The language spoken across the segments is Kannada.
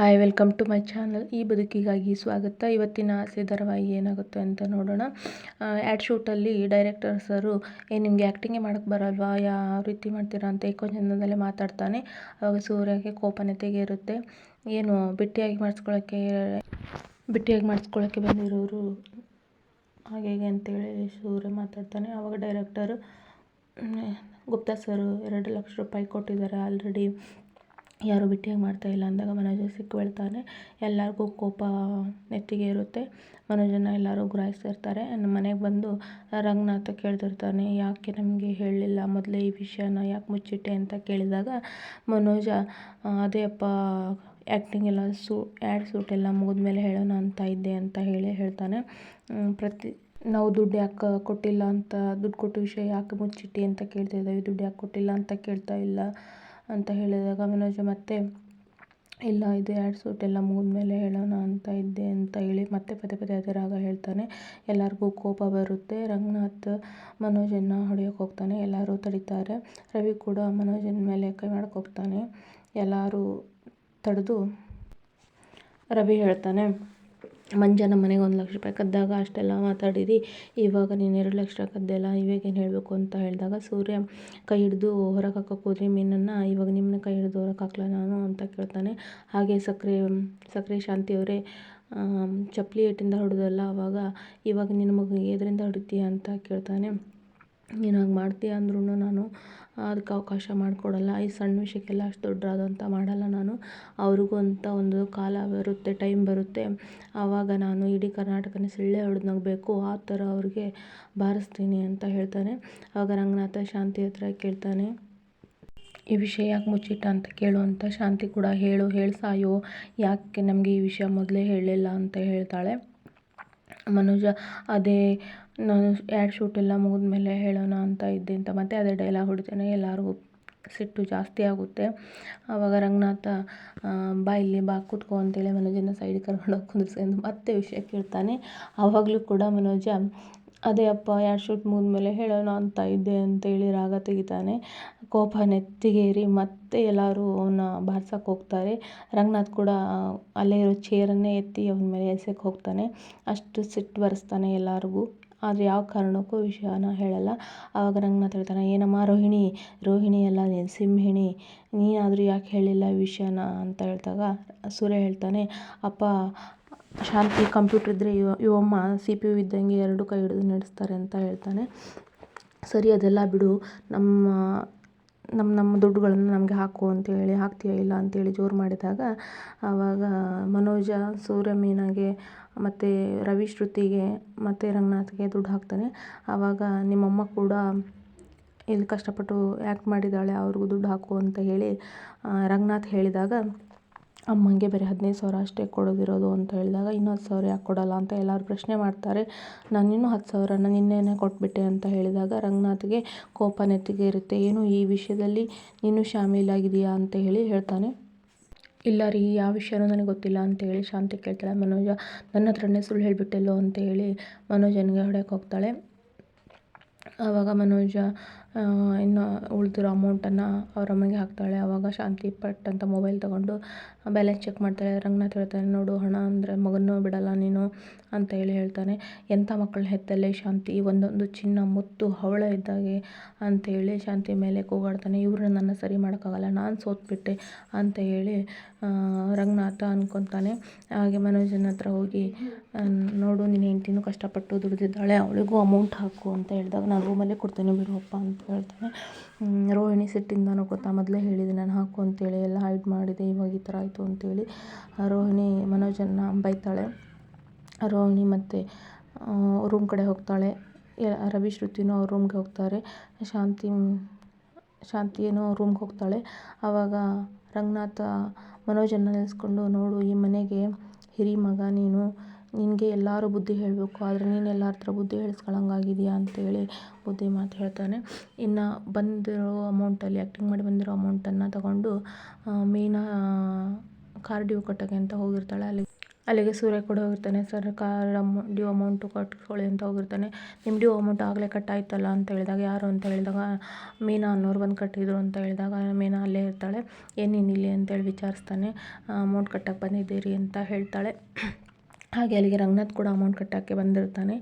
Hi welcome to my channel ಈ ಬದುಕಿಗಾಗಿ ಸ್ವಾಗತ. ಇವತ್ತಿನ ಆಸೆ ಧಾರಾವಾಹಿ ಏನಾಗುತ್ತೆ ಅಂತ ನೋಡೋಣ. ಆ್ಯಡ್ ಶೂಟಲ್ಲಿ ಡೈರೆಕ್ಟರ್ ಸರು, ಏ, ನಿಮಗೆ ಆ್ಯಕ್ಟಿಂಗೇ ಮಾಡೋಕ್ಕೆ ಬರಲ್ವಾ? ಯಾವ ರೀತಿ ಮಾಡ್ತೀರಾ? ಅಂತ ಏಕೋ ಜನದಲ್ಲೇ ಮಾತಾಡ್ತಾನೆ. ಅವಾಗ ಸೂರ್ಯಗೆ ಕೋಪನೆ ನೆತ್ತಿಗೆ ಇರುತ್ತೆ ಏನು, ಬಿಟ್ಟಿಯಾಗಿ ಮಾಡಿಸ್ಕೊಳ್ಳೋಕ್ಕೆ ಬಿಟ್ಟಿಯಾಗಿ ಮಾಡಿಸ್ಕೊಳ್ಳೋಕ್ಕೆ ಬಂದಿರೋರು ಹಾಗೆ ಅಂತೇಳಿ ಸೂರ್ಯ ಮಾತಾಡ್ತಾನೆ. ಆವಾಗ ಡೈರೆಕ್ಟರು ಗುಪ್ತಾ ಸರು, ಎರಡು ಲಕ್ಷ ರೂಪಾಯಿ ಕೊಟ್ಟಿದ್ದಾರೆ ಆಲ್ರೆಡಿ ಯಾರೂ ಭೇಟಿಯಾಗಿ ಮಾಡ್ತಾಯಿಲ್ಲ ಅಂದಾಗ ಮನೋಜ ಸಿಕ್ಕಿಬೀಳ್ತಾನೆ ಎಲ್ಲರಿಗೂ ಕೋಪ ನೆತ್ತಿಗೆ ಇರುತ್ತೆ. ಮನೋಜನ್ನ ಎಲ್ಲರೂ ಗುರಾಯಿಸ್ತಿರ್ತಾರೆ ಮನೆಗೆ ಬಂದು ರಂಗನಾಥ ಕೇಳ್ತಿರ್ತಾನೆ, ಯಾಕೆ ನಮಗೆ ಹೇಳಲಿಲ್ಲ ಮೊದಲೇ ಈ ವಿಷಯನ, ಯಾಕೆ ಮುಚ್ಚಿಟ್ಟೆ ಅಂತ ಕೇಳಿದಾಗ ಮನೋಜ, ಅದೇ ಅಪ್ಪ ಆ್ಯಕ್ಟಿಂಗ್ ಎಲ್ಲ ಸೂ ಆ್ಯಡ್ ಸೂಟ್ ಎಲ್ಲ ಮುಗಿದ್ಮೇಲೆ ಹೇಳೋಣ ಅಂತ ಇದ್ದೆ ಅಂತ ಹೇಳಿ ಹೇಳ್ತಾನೆ. ಪ್ರತಿ, ನಾವು ದುಡ್ಡು ಯಾಕೆ ಕೊಟ್ಟಿಲ್ಲ ಅಂತ, ದುಡ್ಡು ಕೊಟ್ಟ ವಿಷಯ ಯಾಕೆ ಮುಚ್ಚಿಟ್ಟಿ ಅಂತ ಕೇಳ್ತಾ ಇದ್ದಾವೆ, ದುಡ್ಡು ಯಾಕೆ ಕೊಟ್ಟಿಲ್ಲ ಅಂತ ಕೇಳ್ತಾ ಇಲ್ಲ. ಅಂತ ಹೇಳಿದಾಗ ಮನೋಜ ಮತ್ತೆ ಇಲ್ಲ, ಇದು ಎರಡು ಸೂಟ್ ಎಲ್ಲ ಮುಗಿದ್ಮೇಲೆ ಹೇಳೋಣ ಅಂತ ಇದ್ದೆ ಅಂತ ಹೇಳಿ ಮತ್ತೆ ಪದೇ ಪದೇ ಅದೇ ರಾಗ ಹೇಳ್ತಾನೆ. ಎಲ್ಲರಿಗೂ ಕೋಪ ಬರುತ್ತೆ. ರಂಗನಾಥ್ ಮನೋಜನ್ನು ಹೊಡೆಯೋಕೆ ಹೋಗ್ತಾನೆ. ಎಲ್ಲರೂ ತಡೀತಾರೆ. ರವಿ ಕೂಡ ಮನೋಜನ ಮೇಲೆ ಕೈ ಮಾಡಕ್ಕೆ ಹೋಗ್ತಾನೆ. ಎಲ್ಲರೂ ತಡೆದು ರವಿ ಹೇಳ್ತಾನೆ. ಮಂಜನ ಮನೆಗೆ ಒಂದು ಲಕ್ಷ ರೂಪಾಯಿ ಕದ್ದಾಗ ಅಷ್ಟೆಲ್ಲ ಮಾತಾಡಿರಿ. ಇವಾಗ ನೀನು ಎರಡು ಲಕ್ಷ ಕದ್ದೆಲ್ಲ ಇವಾಗೇನು ಹೇಳಬೇಕು ಅಂತ ಹೇಳಿದಾಗ ಸೂರ್ಯ ಕೈ ಹಿಡಿದು ಹೊರಗೆ ಹಾಕೋಕೆ ಹೋದ್ರಿ ಮೀನನ್ನು ಇವಾಗ ನಿಮ್ಮನ್ನ ಕೈ ಹಿಡಿದು ಹೊರಗೆ ನಾನು ಅಂತ ಕೇಳ್ತಾನೆ. ಹಾಗೆ ಸಕ್ಕರೆ ಸಕ್ಕರೆ ಶಾಂತಿಯವರೇ ಚಪ್ಪಲಿ ಏಟಿಂದ ಹೊಡೆದಲ್ಲ ಅವಾಗ, ಇವಾಗ ನಿನ್ನ ಮಗ ಎದರಿಂದ ಹೊಡಿತೀಯ ಅಂತ ಕೇಳ್ತಾನೆ. ನೀನು ಹಂಗೆ ಮಾಡ್ತೀಯ ಅಂದ್ರೂ ನಾನು ಅದಕ್ಕೆ ಅವಕಾಶ ಮಾಡಿಕೊಡಲ್ಲ. ಈ ಸಣ್ಣ ವಿಷಯಕ್ಕೆಲ್ಲ ಅಷ್ಟು ದೊಡ್ಡದಾದಂಥ ಮಾಡಲ್ಲ ನಾನು. ಅವ್ರಿಗೂ ಅಂತ ಒಂದು ಕಾಲ ಬರುತ್ತೆ, ಟೈಮ್ ಬರುತ್ತೆ. ಆವಾಗ ನಾನು ಇಡೀ ಕರ್ನಾಟಕನೇ ಸಿಳ್ಳೆ ಹೊಡೆದು ನಗಬೇಕು ಆ ಥರ ಅವ್ರಿಗೆ ಬಾರಿಸ್ತೀನಿ ಅಂತ ಹೇಳ್ತಾನೆ. ಆವಾಗ ರಂಗನಾಥ ಶಾಂತಿ ಹತ್ರ ಕೇಳ್ತಾನೆ, ಈ ವಿಷಯ ಯಾಕೆ ಮುಚ್ಚಿಟ್ಟ ಅಂತ ಕೇಳು ಅಂತ ಶಾಂತಿ ಕೂಡ ಹೇಳು ಹೇಳು ಸಾಯೋ, ಯಾಕೆ ನಮಗೆ ಈ ವಿಷಯ ಮೊದಲೇ ಹೇಳಲಿಲ್ಲ ಅಂತ ಹೇಳ್ತಾಳೆ. ಮನೋಜ ಅದೇ ನಾನು ಆ್ಯಡ್ ಶೂಟ್ ಎಲ್ಲ ಮುಗಿದ್ಮೇಲೆ ಹೇಳೋಣ ಅಂತ ಇದ್ದೆ ಅಂತ ಮತ್ತೆ ಅದೇ ಡೈಲಾಗ್ ಹೊಡಿತಾನೆ. ಎಲ್ಲರಿಗೂ ಸಿಟ್ಟು ಜಾಸ್ತಿ ಆಗುತ್ತೆ. ಆವಾಗ ರಂಗನಾಥ ಬಾ ಇಲ್ಲಿ ಬಾ, ಕೂತ್ಕೋ ಅಂತೇಳಿ ಮನೋಜನ ಸೈಡ್ ಕರ್ಕೊಂಡು ಹೋಗಿ ಕುಂದಿರ್ಸ್ಕೊಂಡು ಮತ್ತೆ ವಿಷಯ ಕೇಳ್ತಾನೆ. ಆವಾಗಲೂ ಕೂಡ ಮನೋಜ, ಅದೇ ಅಪ್ಪ ಎರಡು ಶೂಟ್ ಮುಗಿದ್ಮೇಲೆ ಹೇಳೋಣ ಅಂತ ಇದ್ದೆ ಅಂತೇಳಿ ರಾಗ ತೆಗಿತಾನೆ. ಕೋಪ ನೆತ್ತಿಗೇರಿ ಮತ್ತೆ ಎಲ್ಲರೂ ಅವನ್ನ ಬಾರ್ಸಕ್ಕೆ ಹೋಗ್ತಾರೆ. ರಂಗನಾಥ್ ಕೂಡ ಅಲ್ಲೇ ಇರೋ ಚೇರನ್ನೇ ಎತ್ತಿ ಅವನ ಮೇಲೆ ಎಸೆಯಕ್ಕೆ ಹೋಗ್ತಾನೆ. ಅಷ್ಟು ಸಿಟ್ಟು ಬರೆಸ್ತಾನೆ ಎಲ್ಲರಿಗೂ. ಆದರೆ ಯಾವ ಕಾರಣಕ್ಕೂ ವಿಷಯನ ಹೇಳಲ್ಲ. ಆವಾಗ ನಂಗೆ ಮಾತಾಡ್ತಾನೆ, ಏನಮ್ಮ ರೋಹಿಣಿ ರೋಹಿಣಿ ಅಲ್ಲ, ನೀನು ಸಿಂಹಿಣಿ, ನೀನಾದರೂ ಯಾಕೆ ಹೇಳಿಲ್ಲ ಈ ವಿಷಯನ ಅಂತ ಹೇಳಿದಾಗ ಸೂರ್ಯ ಹೇಳ್ತಾನೆ, ಅಪ್ಪ, ಶಾಂತಿ ಕಂಪ್ಯೂಟರ್ ಇದ್ದರೆ ಇವ ಇವಮ್ಮ ಸಿ ಪಿ ಯು ಇದ್ದಂಗೆ ಎರಡು ಕೈ ಹಿಡಿದು ನಡೆಸ್ತಾರೆ ಅಂತ ಹೇಳ್ತಾನೆ. ಸರಿ, ಅದೆಲ್ಲ ಬಿಡು, ನಮ್ಮ ನಮ್ಮ ನಮ್ಮ ದುಡ್ಡುಗಳನ್ನು ನಮಗೆ ಹಾಕು ಅಂತೇಳಿ ಹಾಕ್ತೀಯ ಇಲ್ಲ ಅಂತೇಳಿ ಜೋರು ಮಾಡಿದಾಗ, ಆವಾಗ ಮನೋಜ ಸೂರ್ಯ ಮೀನಾಗೆ ಮತ್ತು ರವಿ ಶ್ರುತಿಗೆ ಮತ್ತು ರಂಗನಾಥ್ಗೆ ದುಡ್ಡು ಹಾಕ್ತಾನೆ. ಆವಾಗ ನಿಮ್ಮಮ್ಮ ಕೂಡ ಇಲ್ಲಿ ಕಷ್ಟಪಟ್ಟು ಆ್ಯಕ್ಟ್ ಮಾಡಿದ್ದಾಳೆ, ಅವ್ರಿಗೂ ದುಡ್ಡು ಹಾಕು ಅಂತ ಹೇಳಿ ರಂಗನಾಥ್ ಹೇಳಿದಾಗ, ಅಮ್ಮಂಗೆ ಬರೀ ಹದಿನೈದು ಸಾವಿರ ಅಷ್ಟೇ ಕೊಡೋದಿರೋದು ಅಂತ ಹೇಳಿದಾಗ ಇನ್ನೂ ಹತ್ತು ಸಾವಿರ ಯಾಕೆ ಕೊಡೋಲ್ಲ ಅಂತ ಎಲ್ಲರೂ ಪ್ರಶ್ನೆ ಮಾಡ್ತಾರೆ. ನಾನು ಇನ್ನೂ ಹತ್ತು ಸಾವಿರನ ನಿನ್ನೆನೇ ಕೊಟ್ಬಿಟ್ಟೆ ಅಂತ ಹೇಳಿದಾಗ, ರಂಗನಾಥ್ಗೆ ಕೋಪ ನೆತ್ತಿಗೆ ಇರುತ್ತೆ ಏನು ಈ ವಿಷಯದಲ್ಲಿ ನೀನು ಶಾಮೀಲಾಗಿದೆಯಾ ಅಂತ ಹೇಳಿ ಹೇಳ್ತಾನೆ. ಇಲ್ಲ ರೀ ಯಾವ ವಿಷಯನೂ ನನಗೆ ಗೊತ್ತಿಲ್ಲ ಅಂತ ಹೇಳಿ ಶಾಂತಿ ಕೇಳ್ತಾಳೆ ಮನೋಜ. ನನ್ನ ಹತ್ರನೇ ಸುಳ್ಳು ಹೇಳಿಬಿಟ್ಟೆಲ್ಲೋ ಅಂತ ಹೇಳಿ ಮನೋಜನಿಗೆ ಹೊಡೆಯೋಕೆ ಹೋಗ್ತಾಳೆ. ಆವಾಗ ಮನೋಜ ಇನ್ನು ಉಳಿದಿರೋ ಅಮೌಂಟನ್ನು ಅವ್ರ ಅಮ್ಮನಿಗೆ ಹಾಕ್ತಾಳೆ. ಅವಾಗ ಶಾಂತಿ ಪಟ್ ಅಂತ ಮೊಬೈಲ್ ತಗೊಂಡು ಬ್ಯಾಲೆನ್ಸ್ ಚೆಕ್ ಮಾಡ್ತಾಳೆ. ರಂಗನಾಥ್ ಹೇಳ್ತಾನೆ, ನೋಡು ಹಣ ಅಂದರೆ ಮಗನೂ ಬಿಡಲ್ಲ ನೀನು ಅಂತ ಹೇಳಿ ಹೇಳ್ತಾನೆ. ಎಂಥ ಮಕ್ಕಳನ್ನ ಹೆತ್ತಲ್ಲೇ ಶಾಂತಿ, ಒಂದೊಂದು ಚಿನ್ನ, ಮುತ್ತು, ಹವಳ ಇದ್ದಾಗೆ ಹೇಳಿ ಶಾಂತಿ ಮೇಲೆ ಕೂಗಾಡ್ತಾನೆ. ಇವ್ರನ್ನ ನನ್ನ ಸರಿ ಮಾಡೋಕ್ಕಾಗಲ್ಲ, ನಾನು ಸೋತ್ಬಿಟ್ಟೆ ಅಂತ ಹೇಳಿ ರಂಗನಾಥ ಅನ್ಕೊತಾನೆ. ಹಾಗೆ ಮನೋಜನ ಹತ್ರ ಹೋಗಿ ನೋಡು, ನಿನ್ನ ಹೆಂಡ್ತಿನೂ ಕಷ್ಟಪಟ್ಟು ದುಡಿದಿದ್ದಾಳೆ, ಅವಳಿಗೂ ಅಮೌಂಟ್ ಹಾಕು ಅಂತ ಹೇಳಿದಾಗ, ನಾನು ರೂಮಲ್ಲೇ ಕೊಡ್ತೇನೆ ಬಿಡುವಪ್ಪ ಅಂತ ಹೇಳ್ತಾನೆ ರೋಹಿಣಿ ಸಿಟ್ಟಿಂದನೂ ಗೊತ್ತಾ? ಮೊದಲೇ ಹೇಳಿದೆ, ನಾನು ಹಾಕು ಅಂತೇಳಿ, ಎಲ್ಲ ಹೈಡ್ ಮಾಡಿದೆ, ಇವಾಗ ಈ ಥರ ಆಯಿತು ಅಂತೇಳಿ. ರೋಹಿಣಿ ಮನೋಜನ್ನ ಬೈತಾಳೆ ರೋಹಿಣಿ ಮತ್ತು ರೂಮ್ ಕಡೆ ಹೋಗ್ತಾಳೆ. ರವಿ, ಶ್ರುತಿನೂ ಅವ್ರ ರೂಮ್ಗೆ ಹೋಗ್ತಾರೆ. ಶಾಂತಿ ಶಾಂತಿ ಏನೋ ರೂಮ್ಗೆ ಹೋಗ್ತಾಳೆ. ಆವಾಗ ರಂಗನಾಥ ಮನೋಜನ್ನ ನೆನೆಸ್ಕೊಂಡು, ನೋಡು, ಈ ಮನೆಗೆ ಹಿರಿ ಮಗ ನೀನು. ನಿನಗೆ ಎಲ್ಲರೂ ಬುದ್ಧಿ ಹೇಳಬೇಕು, ಆದರೆ ನೀನು ಎಲ್ಲರ ಹತ್ರ ಬುದ್ಧಿ ಅಂತ ಅಂತೇಳಿ ಬುದ್ಧಿ ಮಾತು ಹೇಳ್ತಾನೆ. ಇನ್ನು ಬಂದಿರೋ ಅಮೌಂಟಲ್ಲಿ ಆ್ಯಕ್ಟಿಂಗ್ ಮಾಡಿ ಬಂದಿರೋ ಅಮೌಂಟನ್ನು ತಗೊಂಡು ಮೀನಾ ಕಾರ್ ಡ್ಯೂ ಕಟ್ಟೋಕ್ಕೆ ಅಂತ ಹೋಗಿರ್ತಾಳೆ. ಅಲ್ಲಿ, ಅಲ್ಲಿಗೆ ಸೂರ್ಯ ಕೂಡ ಹೋಗಿರ್ತಾನೆ. ಸರ್ ಕಾರ್ ಅಮೌ ಡ್ಯೂ ಅಮೌಂಟು ಕಟ್ಕೊಳ್ಳಿ ಅಂತ ಹೋಗಿರ್ತಾನೆ. ನಿಮ್ಮ ಡ್ಯೂ ಅಮೌಂಟ್ ಆಗಲೇ ಕಟ್ಟಾಯ್ತಲ್ಲ ಅಂತ ಹೇಳಿದಾಗ, ಯಾರು ಅಂತ ಹೇಳಿದಾಗ, ಮೀನಾ ಅನ್ನೋರು ಬಂದು ಕಟ್ಟಿದ್ರು ಅಂತ ಹೇಳಿದಾಗ, ಮೀನಾ ಅಲ್ಲೇ ಇರ್ತಾಳೆ. ಏನು ನೀನು ಇಲ್ಲಿ ಅಂತೇಳಿ ವಿಚಾರಿಸ್ತಾನೆ. ಅಮೌಂಟ್ ಕಟ್ಟಕ್ಕೆ ಬಂದಿದ್ದೀರಿ ಅಂತ ಹೇಳ್ತಾಳೆ. ಹಾಗೆ ಅಲ್ಲಿಗೆ ರಂಗನಾಥ್ ಕೂಡ ಅಮೌಂಟ್ ಕಟ್ಟೋಕ್ಕೆ ಬಂದಿರ್ತಾನೆ.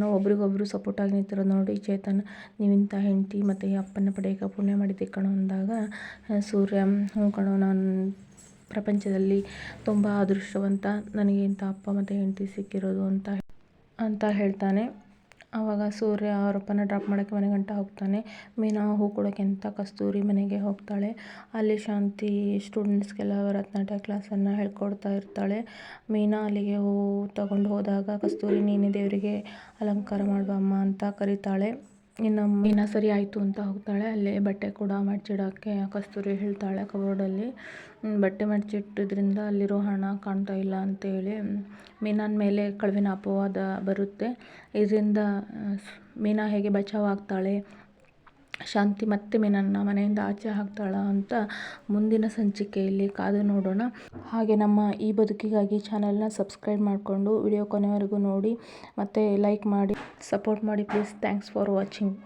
ನಾವು ಒಬ್ರಿಗೊಬ್ರು ಸಪೋರ್ಟಾಗಿ ನಿಂತಿರೋದು ನೋಡಿ, ಚೇತನ್ ನೀವಿಂಥ ಹೆಂಡತಿ ಮತ್ತು ಅಪ್ಪನ ಪಡೆಯಕ ಪುಣ್ಯ ಮಾಡಿದ್ದೆ ಕಣೋ ಅಂದಾಗ ಸೂರ್ಯ, ಹ್ಞೂ ಕಣೋ, ನಾನು ಪ್ರಪಂಚದಲ್ಲಿ ತುಂಬ ಅದೃಷ್ಟವಂತ, ನನಗೆ ಇಂಥ ಅಪ್ಪ ಮತ್ತು ಹೆಂಡತಿ ಸಿಕ್ಕಿರೋದು ಅಂತ ಅಂತ ಹೇಳ್ತಾನೆ. ಆವಾಗ ಸೂರ್ಯ ಅವರಪ್ಪನ ಡ್ರಾಪ್ ಮಾಡೋಕ್ಕೆ ಮನೆ ಗಂಟ ಹೋಗ್ತಾನೆ. ಮೀನಾ ಹೂ ಕೊಡೋಕ್ಕೆ ಅಂತ ಕಸ್ತೂರಿ ಮನೆಗೆ ಹೋಗ್ತಾಳೆ. ಅಲ್ಲಿ ಶಾಂತಿ ಸ್ಟೂಡೆಂಟ್ಸ್ಗೆಲ್ಲ ಭರತನಾಟ್ಯ ಕ್ಲಾಸನ್ನು ಹೇಳ್ಕೊಡ್ತಾ ಇರ್ತಾಳೆ. ಮೀನಾ ಅಲ್ಲಿಗೆ ಹೂ ತಗೊಂಡು ಹೋದಾಗ ಕಸ್ತೂರಿ ನೀನೇ ದೇವರಿಗೆ ಅಲಂಕಾರ ಮಾಡುವ ಅಮ್ಮ ಅಂತ ಕರೀತಾಳೆ. ಇನ್ನು ಮೀನಾ ಸರಿ ಆಯಿತು ಅಂತ ಹೋಗ್ತಾಳೆ. ಅಲ್ಲೇ ಬಟ್ಟೆ ಕೂಡ ಮಡ್ಚಿಡೋಕ್ಕೆ ಕಸ್ತೂರಿ ಹೇಳ್ತಾಳೆ ಕಬೋರ್ಡಲ್ಲಿ. ಬಟ್ಟೆ ಮಡ್ಚಿಟ್ಟಿದ್ರಿಂದ ಅಲ್ಲಿರೋ ಹಣ ಕಾಣ್ತಾ ಇಲ್ಲ ಅಂತೇಳಿ ಮೀನಾನ ಮೇಲೆ ಕಳುವಿನ ಅಪವಾದ ಬರುತ್ತೆ. ಇದರಿಂದ ಮೀನಾ ಹೇಗೆ ಬಚಾವ್ ಆಗ್ತಾಳೆ ಶಾಂತಿ ಮತ್ತೆ ಮೀನನ್ನ ಮನೆಯಿಂದ ಆಚೆ ಹಾಕ್ತಾಳ ಅಂತ ಮುಂದಿನ ಸಂಚಿಕೆಯಲ್ಲಿ ಕಾದು ನೋಡೋಣ. ಹಾಗೆ ನಮ್ಮ ಈ ಬದುಕಿಗಾಗಿ ಚಾನಲ್ನ ಸಬ್ಸ್ಕ್ರೈಬ್ ಮಾಡಿಕೊಂಡು ವಿಡಿಯೋ ಕೊನೆವರೆಗೂ ನೋಡಿ ಮತ್ತು ಲೈಕ್ ಮಾಡಿ ಸಪೋರ್ಟ್ ಮಾಡಿ ಪ್ಲೀಸ್ ಥ್ಯಾಂಕ್ಸ್ ಫಾರ್ ವಾಚಿಂಗ್